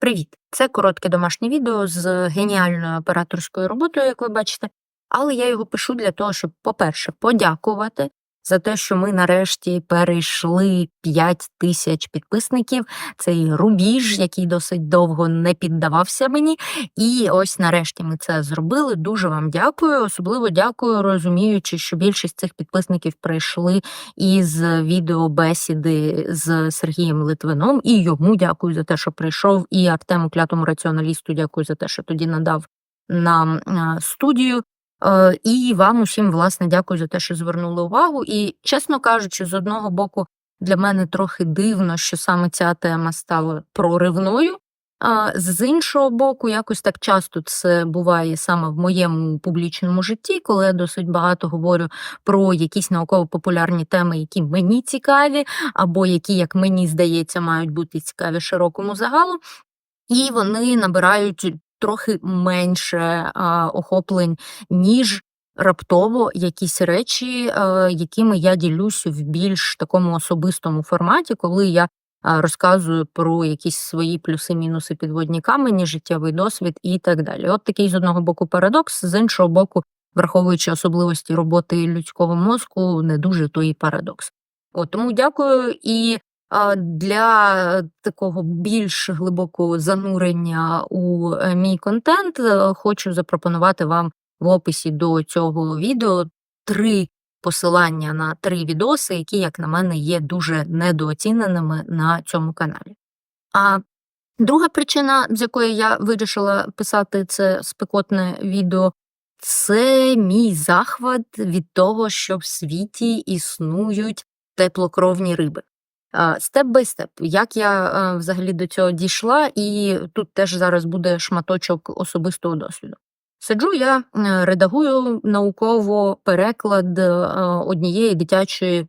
Привіт! Це коротке домашнє відео з геніальною операторською роботою, як ви бачите, але я його пишу для того, щоб, по-перше, подякувати за те, що ми нарешті перейшли 5 тисяч підписників. Цей рубіж, який досить довго не піддавався мені. І ось нарешті ми це зробили. Дуже вам дякую. Особливо дякую, розуміючи, що більшість цих підписників прийшли із відеобесіди з Сергієм Литвином. І йому дякую за те, що прийшов. І Артему клятому раціоналісту дякую за те, що тоді надав нам студію. Е, І вам усім, власне, дякую за те, що звернули увагу. І, чесно кажучи, з одного боку, для мене трохи дивно, що саме ця тема стала проривною. А з іншого боку, якось так часто це буває саме в моєму публічному житті, коли я досить багато говорю про якісь науково-популярні теми, які мені цікаві, або які, як мені здається, мають бути цікаві широкому загалу. І вони набирають трохи менше охоплень, ніж раптово якісь речі, а, якими я ділюсь в більш такому особистому форматі, коли я а, розказую про якісь свої плюси-мінуси підводні камені, життєвий досвід і так далі. От такий з одного боку парадокс, з іншого боку, враховуючи особливості роботи людського мозку, не дуже той парадокс. От тому дякую і Для такого більш глибокого занурення у е, мій контент е, хочу запропонувати вам в описі до цього відео три посилання на три відоси, які, як на мене, є дуже недооціненими на цьому каналі. А друга причина, з якої я вирішила писати це спекотне відео, це мій захват від того, що в світі існують теплокровні риби. Степ бай степ, як я е, взагалі до цього дійшла, і тут теж зараз буде шматочок особистого досвіду. Сиджу я, е, редагую науково переклад е, однієї дитячої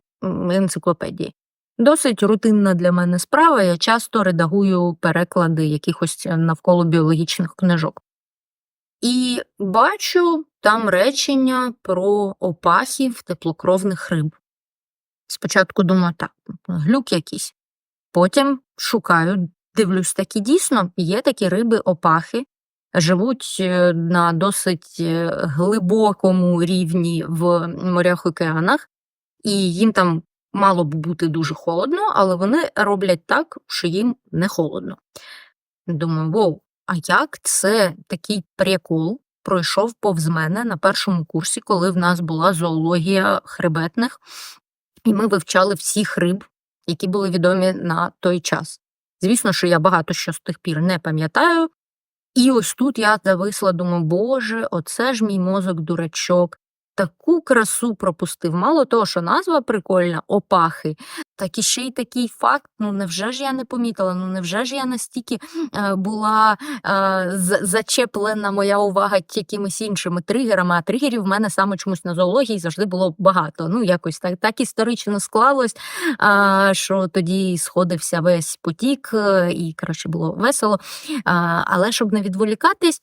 енциклопедії. Досить рутинна для мене справа. Я часто редагую переклади якихось навколо біологічних книжок. І бачу там речення про опахів теплокровних риб. Спочатку думаю, так, глюк якийсь. Потім шукаю, дивлюсь, такі дійсно є такі риби опахи, живуть е, на досить е, глибокому рівні в морях океанах, і їм там мало б бути дуже холодно, але вони роблять так, що їм не холодно. Думаю, воу, а як це такий прикол пройшов повз мене на першому курсі, коли в нас була зоологія хребетних, і ми вивчали всіх риб, які були відомі на той час. Звісно, що я багато що з тих пір не пам'ятаю. І ось тут я зависла, думаю, Боже, оце ж мій мозок дурачок таку красу пропустив. Мало того, що назва прикольна, опахи, так і ще й такий факт: ну невже ж я не помітила? Ну невже ж я настільки е, була е, зачеплена моя увага якимись іншими тригерами, а тригерів в мене саме чомусь на зоології завжди було багато. Ну, якось так так історично склалось, е, що тоді сходився весь потік, е, і коротше було весело. Е, але щоб не відволікатись.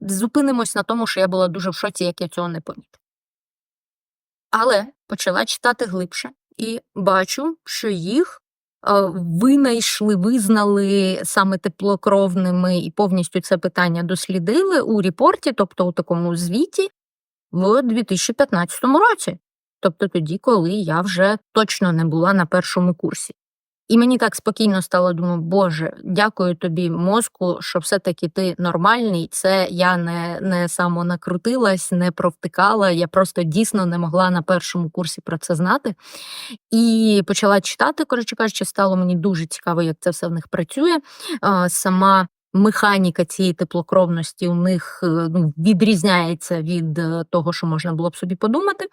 Зупинимось на тому, що я була дуже в шоці, як я цього не помітила. Але почала читати глибше і бачу, що їх винайшли, визнали саме теплокровними і повністю це питання дослідили у репорті, тобто у такому звіті, в 2015 році. Тобто тоді, коли я вже точно не була на першому курсі. І мені так спокійно стало, думаю, Боже, дякую тобі, мозку, що все-таки ти нормальний. Це я не не самонакрутилась, не провтикала. Я просто дійсно не могла на першому курсі про це знати. І почала читати, коротше кажучи, стало мені дуже цікаво, як це все в них працює. Сама механіка цієї теплокровності у них е, ну, відрізняється від е, того, що можна було б собі подумати.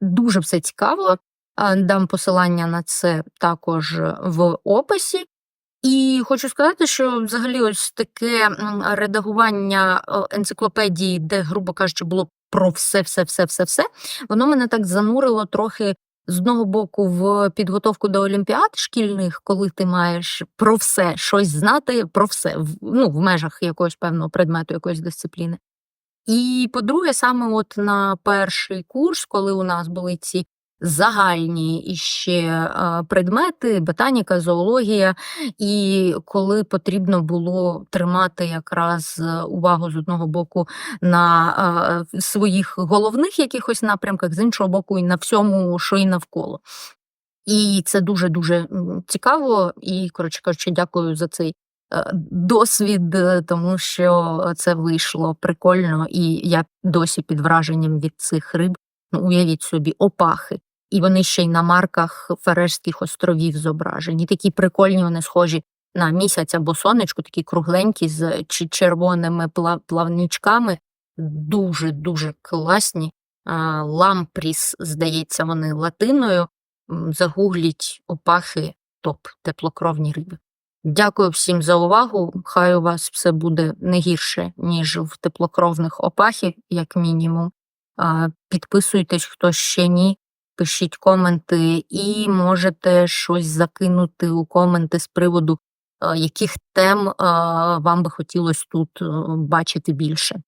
Дуже все цікаво. Дам посилання на це також в описі. І хочу сказати, що взагалі ось таке редагування енциклопедії, де, грубо кажучи, було про все, все, все, все, все, воно мене так занурило трохи з одного боку в підготовку до олімпіад шкільних, коли ти маєш про все щось знати, про все ну, в межах якогось певного предмету, якоїсь дисципліни. І по-друге, саме от на перший курс, коли у нас були ці загальні іще предмети, ботаніка, зоологія. І коли потрібно було тримати якраз е, увагу з одного боку на своїх головних якихось напрямках, з іншого боку, і на всьому, що і навколо. І це дуже дуже цікаво. І, коротше кажучи, дякую за цей е, досвід, е, тому що це вийшло прикольно, і я досі під враженням від цих риб. Ну, уявіть собі, опахи. І вони ще й на марках Фарерських островів зображені. Такі прикольні, вони схожі на місяць або сонечко, такі кругленькі з червоними пла- плавничками. Дуже дуже класні. Лампріс, здається, вони латиною. Загугліть опахи топ теплокровні риби. Дякую всім за увагу. Хай у вас все буде не гірше, ніж в теплокровних опахів, як мінімум. Підписуйтесь, хто ще ні. Пишіть коменти і можете щось закинути у коменти з приводу, е, яких тем е, вам би хотілося тут е, бачити більше.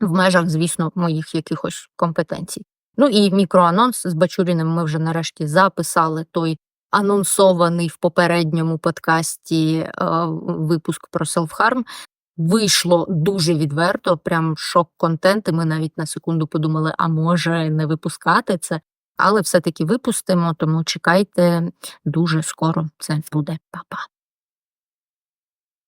В межах, звісно, моїх якихось компетенцій. Ну і мікроанонс з Бачуріним ми вже нарешті записали той анонсований в попередньому подкасті випуск про селфхарм. Вийшло дуже відверто, прям шок-контент. І ми навіть на секунду подумали, а може не випускати це, але все-таки випустимо, тому чекайте дуже скоро це буде. Па-па.